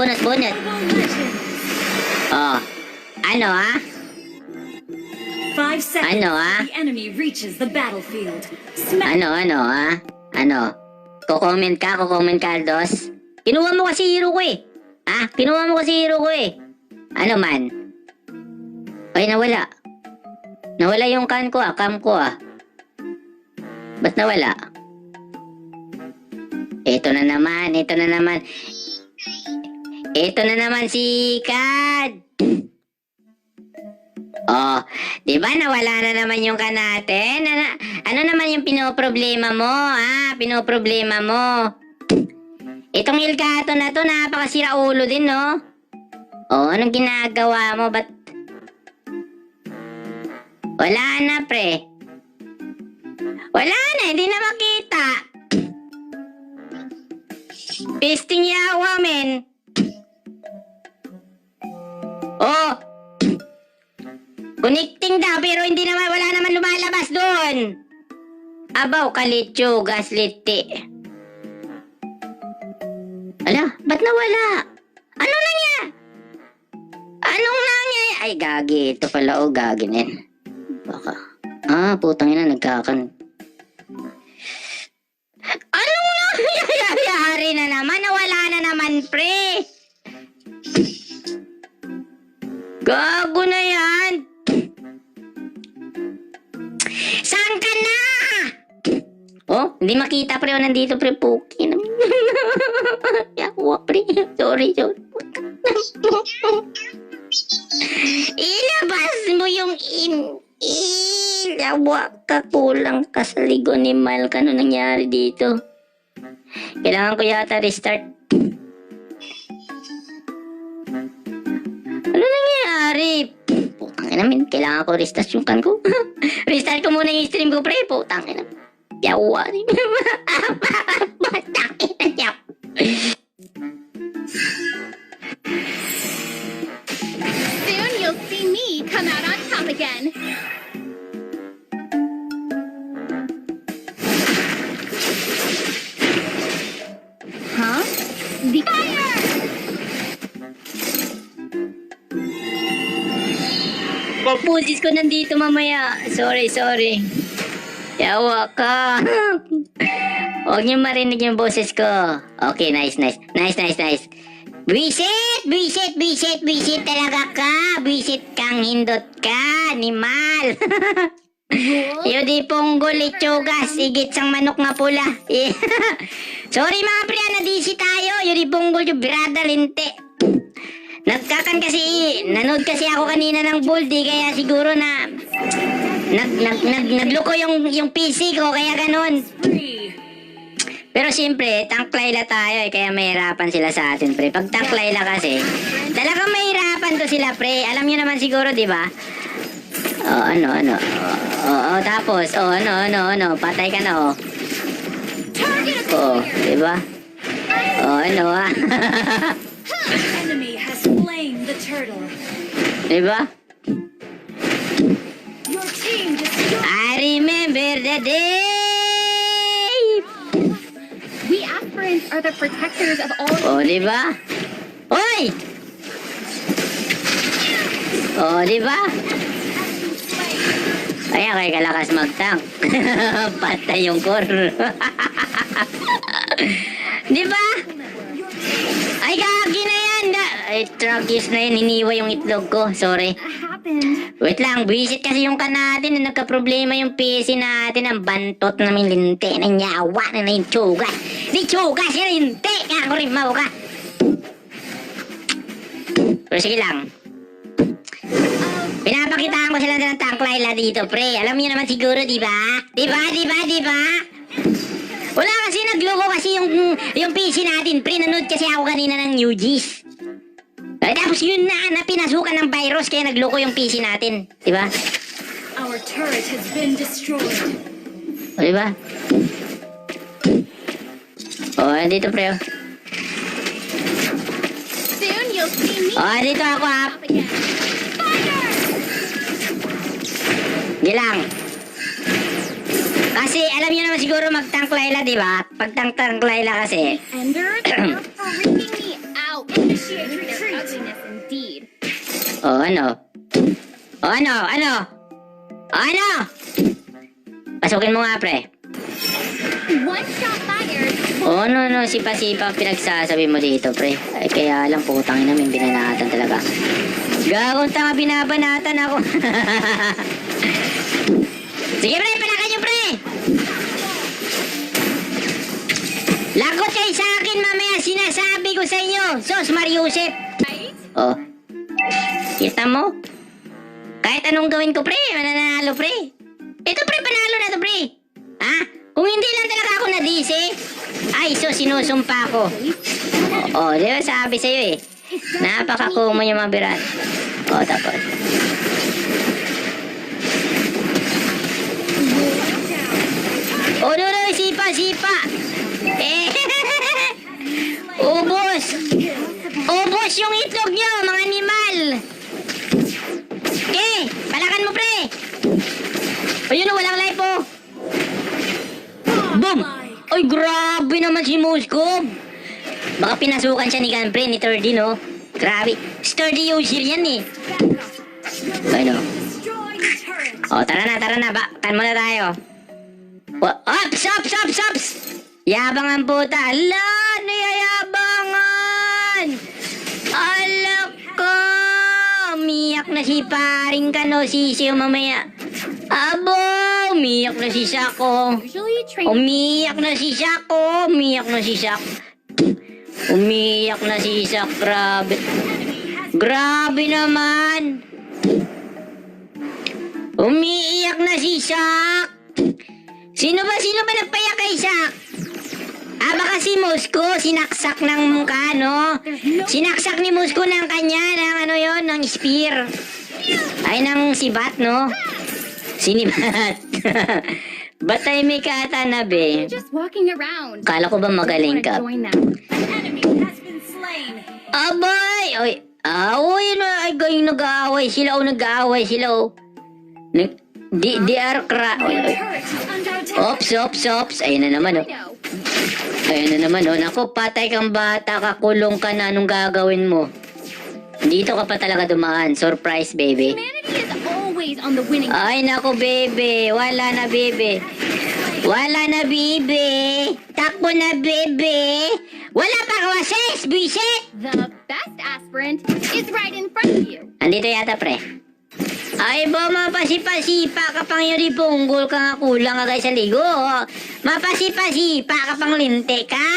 bonus, bonus. Oh. Ano ah? Five seconds. Ano, ah? The enemy reaches the battlefield. Smash. Ano, ano ah? Ano? Ko-comment ka, ko-comment ka, Aldos? Kinuha mo kasi hero ko eh. Ah, kinuha mo kasi hero ko eh. Ano man? Ay, nawala. Nawala yung kan ko ah, cam ko ah. Ba't nawala? Ito na naman, ito na naman. Ito na naman si Kad. Oh, di ba nawala na naman yung ka natin? Ano, ano naman yung pinoproblema mo, ha? Pinoproblema mo. Itong Ilgato na to, napakasira ulo din, no? Oh, anong ginagawa mo? Ba't... Wala na, pre. Wala na, hindi na makita. Pisting yawa, men. Connecting daw pero hindi naman wala naman lumalabas doon. Abaw kalitso gasliti. Ala, ba't nawala? Ano na niya? Anong nangyay? Ay, gagi. Ito pala, oh, gagi na. Baka. Ah, putang ina, nagkakan. Anong nangyayari na naman? Nawala na naman, pre. Gago na yan. Saan ka na? Oh, hindi makita pre. Oh, nandito pre. Puki. Yawa pre. Sorry, sorry. Ilabas mo yung in... Ilawa ka. Kulang ka sa ligo ni Mal. Ano nangyari dito? Kailangan ko yata restart. Ano nangyari? Putang ina min, kailangan ko restart yung kan ko. restart ko muna yung stream ko, pre. Putang ina. Yawa. Putang ina niya. Soon you'll see me come out on top again. Pusis ko nandito mamaya. Sorry, sorry. Yawa ka. Huwag niyo marinig yung boses ko. Okay, nice, nice. Nice, nice, nice. Bisit! Bisit! Bisit! Bisit talaga ka! Bisit kang hindot ka! Animal! Yo di ponggol itsugas, igit sang manok nga pula. Sorry mga pre, nadisi tayo. Yo di yung birada linte. Nagkakan kasi, nanood kasi ako kanina ng Buldi, kaya siguro na nag, nag, nag, nagluko yung, yung PC ko, kaya ganun. Pero siyempre, tangklayla tayo eh, kaya mahirapan sila sa atin, pre. Pag tangklayla kasi, talagang mahirapan to sila, pre. Alam nyo naman siguro, di ba? Oh, ano, ano. Oh, oh, tapos, oh, ano, ano, ano. Patay ka na, oh. Oh, di ba? Oh, ano, ah. turtle. di ba? Your team destroyed. I remember the day. We aspirants are the protectors of all. Oh, di ba? Hoy! Oh, di ba? Kaya kay kalakas mag-tank. Patay yung core. di ba? Ay, gagi na yan. Da- Ay, tragis na yan. Hiniwa yung itlog ko. Sorry. Wait lang, visit kasi yung ka natin na nagka-problema yung PC natin. Ang bantot namin linte na nyawa na na yung tsugas. Di tsugas, yung linte. Kaya ko rin mau ka. Pero sige lang. Pinapakitaan ko sila ng tangklayla dito, pre. Alam niyo naman siguro, di ba? Di ba, di ba, di ba? Wala kasi nagloko kasi yung yung PC natin, pre. Nanood kasi ako kanina ng New G's. Eh, tapos yun na, na pinasukan ng virus kaya nagloko yung PC natin. Di ba? Our turret has been destroyed. O, di ba? O, andito pre. oh. Soon you'll see me O, andito ako ha. top again. Fire! Di lang. Kasi alam niyo naman siguro mag-tank Layla, di ba? Pag tank tank Layla kasi, Enders are freaking me out. Initiate Ugliness indeed. O ano? O ano? Ano? O ano? Pasukin mo nga, pre. One shot fired. O ano, no, sipa-sipa pinagsasabi mo dito, pre. Ay, kaya lang, putang ina, may binanatan talaga. Gagong tanga, binabanatan ako. Sige, pre, palakan nyo, pre! Lagot kayo sa akin, mamaya sinasabi ko sa inyo. Sos, Mariusep. Oh. Kita mo? Kahit anong gawin ko, pre, mananalo, pre. Ito, pre, panalo na to, pre. Ha? Kung hindi lang talaga ako na-DC, ay, so sinusumpa ko. Oo, oh, di ba sabi sa'yo eh. Napaka-common yung mga birat. Oo, tapos. Oh, no, no, sipa, sipa. Eh, yung itlog nyo, mga animal. Eh, palakan mo, pre. Ayun, oh, walang life, oh. Boom! Ay, grabe naman si Moskov. Baka pinasukan siya ni Ganpre, ni Turdy, no? Grabe. Sturdy user yan, eh. Ano? Destroy the turret. O, tara na, tara na. Baktan muna tayo. Ops, ops, ops, ops! Yabang ang puta. Ala, niyayabangan! Umiyak na si paring ka, no? Sisiyo mamaya. Abo! Umiyak na si Sako. Umiyak na si Sako. Umiyak na si Sak. Umiyak na si Sak. Grabe. Grabe naman. Umiiyak na si Sak. Sino ba? Sino ba nagpayak kay Sak? Ah, baka si Musko, sinaksak ng mukha, no? Sinaksak ni Musko ng kanya, ng ano yon ng spear. Ay, ng sibat, no? Sinibat. Ba't tayo may walking around. Kala ko ba magaling ka? Abay! Oy, away na. Ay, kayo nag-aaway. Sila o nag-aaway. Sila o. Nag, di, di are cra... Oy, oy. Ops, ops, ops. Ayun na naman, oh. No. Ayun na naman, oh. Naku, patay kang bata. Kakulong ka na. Anong gagawin mo? Dito ka pa talaga dumaan. Surprise, baby. Ay, naku, baby. Wala na, baby. Wala na, baby. Takbo na, baby. Wala pa kawases, bisit. The best aspirant is right in front of you. Andito yata, pre. Ay, ba, mapasipa-sipa ka pang yun punggol ka nga kulang ka guys sa ligo. Mapasipa-sipa ka pang linte ka.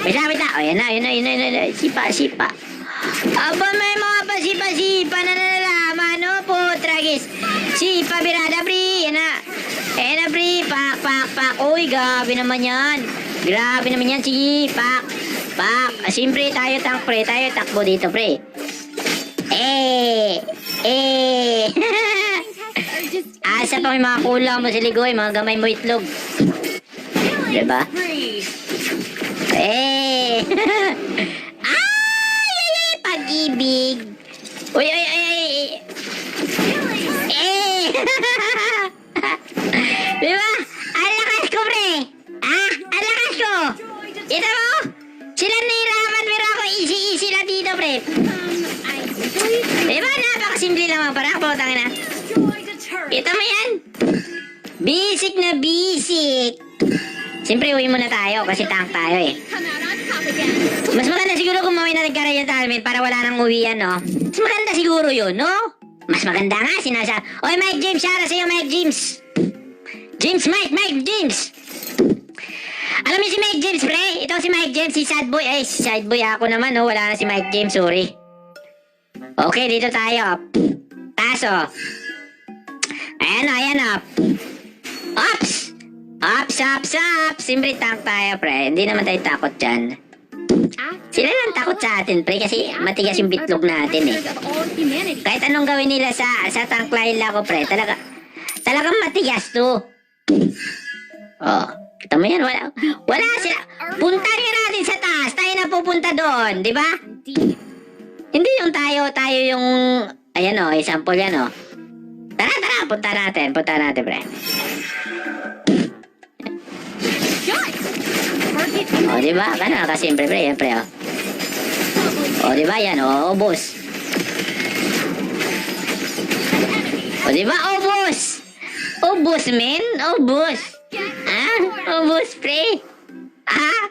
Wait wait lang. O, yan na, yun na, yun na, yun na. Sipa-sipa. Aba, may mga pasipa-sipa na nalalaman, no? Putragis. Sipa, birada, pri. Yan na. Yan na, pri. Pak, pak, pak. Uy, grabe naman yan. Grabe naman yan. Sige, pak. Pak. Ah, Siyempre, tayo tank, pre. Tayo takbo dito, pre. Eh! Eh! Are just Asa pa may mga kulang mo sa ligoy, mga gamay mo itlog. Diba? Eh! Napakasimple lang mga parang putang na. Destroy the turret. Ito mo yan. Basic na basic. Siyempre, uwi muna tayo kasi tank tayo eh. Mas maganda siguro kung mawin na nagkaroon yung helmet para wala nang uwian, no? Mas maganda siguro yun, no? Mas maganda nga, sinasa... Oy, Mike James, out sa'yo, Mike James. James, Mike, Mike James. Alam niyo si Mike James, pre? Ito si Mike James, si Sad Boy. Ay, si Sad Boy ako naman, no? Wala na si Mike James, sorry. Okay, dito tayo. Taso. Ayan o, ayan o. Ops! Ops, ops, ops! Siyempre tank tayo, pre. Hindi naman tayo takot dyan. Sila lang takot sa atin, pre, kasi matigas yung bitlog natin eh. Kahit anong gawin nila sa sa tank line ko, pre, talaga, talagang matigas to. Oh, kita mo yan, wala, wala sila. Puntahan nga natin sa taas, tayo na pupunta doon, di ba? Hindi yung tayo, tayo yung, ayan o, example yan o. Tara, tara, punta natin, punta natin, pre. O, di ba? Ganun, kasimple, pre, yan, pre, o. O, di ba? Yan, o, ubos. O, di ba? Ubos! Ubos, men! Ubos! Ah? Ubos, pre! Ah?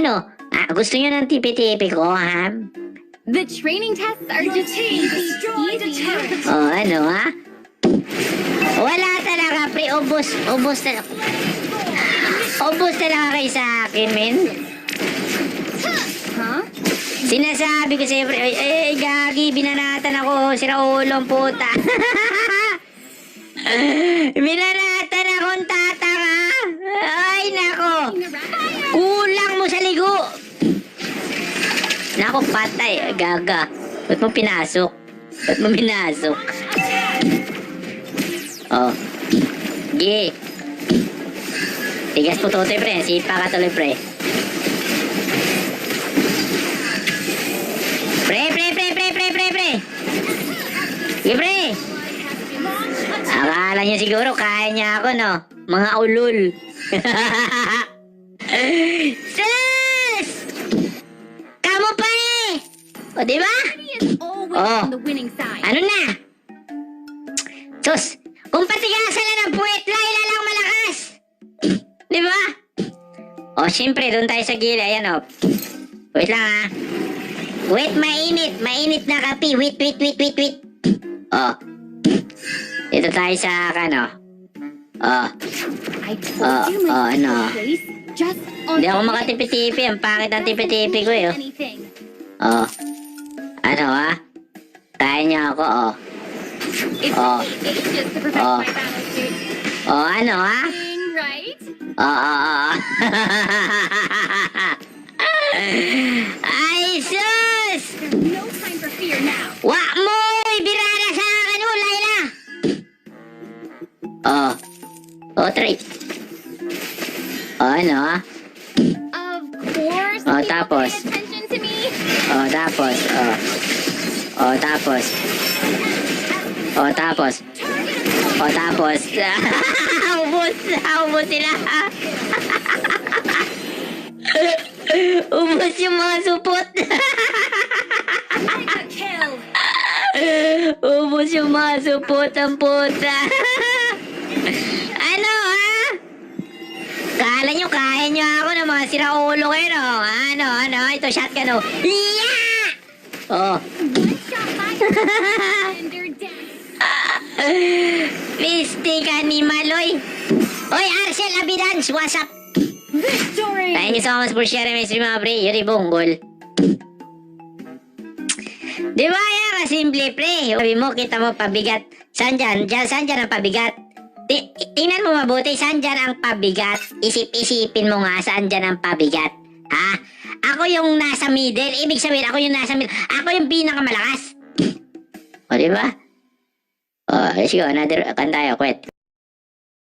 Ano? Ah, gusto nyo ng tipi-tipi ko, ha? The training tests are Your just team easy. destroyed easy. turret. O, ano, ha? Wala talaga, pre. Ubos, ubos talaga. Ubos talaga kayo sa akin, men. Huh? Sinasabi ko sa'yo, pre. Ay, ay, gagi, binanatan ako. Sira ulo ang puta. binanatan akong tatanga. Ay, nako. Kulang mo sa ligo. Nako, patay. Gaga. Ba't mo pinasok? Ba't mo pinasok? Oh. Gi. Tigas po totoy, pre. Sipa ka tuloy, pre. Pre, pre, pre, pre, pre, pre, pre. Sige, pre. Akala niya siguro kaya niya ako, no? Mga ulul. O, di ba? Oh. Ano na? Sus! Kung patigasan lang ng puwet, laila lang malakas! Di ba? O, syempre, doon tayo sa gila. Ayan, o. Wait lang, ha. Wait, mainit. Mainit na kape. Wait, wait, wait, wait, wait. O. Dito tayo sa, ano. O. Oh, my oh, ano? Hindi ako makatipi-tipi. Ang pangit ng tipi-tipi ko, eh. oh. Ano, ha? Kaya niya ako, o. It's Oh. ages to Oh. my battle suit. O, ano, ha? Thing, right? Oo, oo, oo. Ay, sus! There's no time for fear now. Wa mo! Ibirara sa akin mo, Laila! Oh. Oh, try. Oh, ano, ah? Of course, Oh, tapos? To me. Oh, tapos, oh. Oh, tapos. Oh, tapos. Oh, tapos. Ubus! Ubus sila! Ubus yung mga supot! Ubus yung mga supot ang puta. Ano, ha? Kala nyo, kaya nyo ako ng mga siraulo kayo, no? Ano, ano? Ito, shotgun, oh. Yeah! Oh. One shot my and they're dead. Pistik animaloy. Oy, Arcel Abidans, what's up? Victory. Thank you so much for sharing my stream, mga pre. Yuri Bonggol. Di ba yan, kasimple, pre? Sabi mo, kita mo pabigat. Saan dyan? Dyan, saan dyan ang pabigat? Ti- tingnan mo mabuti, saan dyan ang pabigat? Isip-isipin mo nga, saan dyan ang pabigat? Ha? Ako yung nasa middle. Ibig sabihin, ako yung nasa middle. Ako yung pinakamalakas. O, di ba? O, let's go. Another, kan tayo, kwet.